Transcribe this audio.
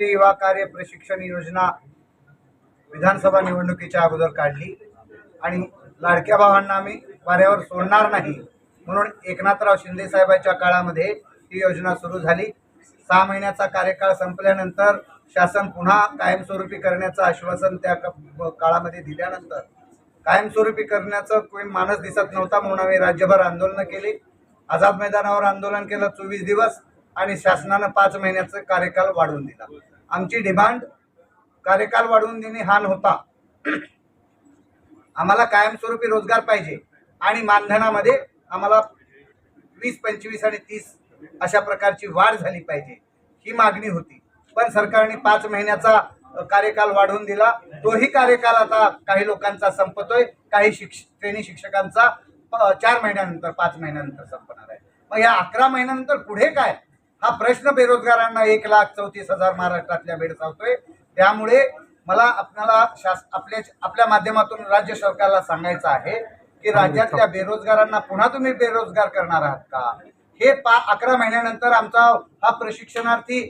युवा कार्य प्रशिक्षण योजना विधानसभा निवडणुकीच्या अगोदर काढली. आणि लाडक्या भावांना आम्ही वाऱ्यावर सोडणार नाही म्हणून एकनाथराव शिंदे साहेबांच्या काळामध्ये ही योजना सुरू झाली. सहा महिन्याचा कार्यकाळ संपल्यानंतर शासन पुन्हा कायमस्वरूपी करण्याचं आश्वासन त्या काळामध्ये दिल्यानंतर कायमस्वरूपी करण्याचं कोणी मानस दिसत नव्हता म्हणून आम्ही राज्यभर आंदोलनं केली. आझाद मैदानावर आंदोलन केलं चोवीस दिवस. आणि शासनानं पाच महिन्याचं कार्यकाल वाढवून दिला. आमची डिमांड कार्यकाल वाढवून देणे हा नव्हता. आम्हाला कायमस्वरूपी रोजगार पाहिजे आणि मानधनामध्ये आम्हाला वीस पंचवीस आणि तीस अशा प्रकारची वाढ झाली पाहिजे ही मागणी होती. पण सरकारने पाच महिन्याचा कार्यकाल वाढवून दिला. तोही कार्यकाल आता काही लोकांचा संपतोय. काही शिक्ष श्रेणी शिक्षकांचा चार महिन्यानंतर पाच महिन्यानंतर संपणार आहे. मग या अकरा महिन्यानंतर पुढे काय? हा प्रश्न बेरोजगारांना एक लाख चौतीस हजार महाराष्ट्रातल्या भेडसावतोय त्यामुळे मला आपल्याला शास आपल्या आपल्या माध्यमातून राज्य सरकारला सांगायचं आहे की राज्यातल्या बेरोजगारांना पुन्हा तुम्ही बेरोजगार करणार आहात का? हे पा अकरा महिन्यानंतर आमचा हा प्रशिक्षणार्थी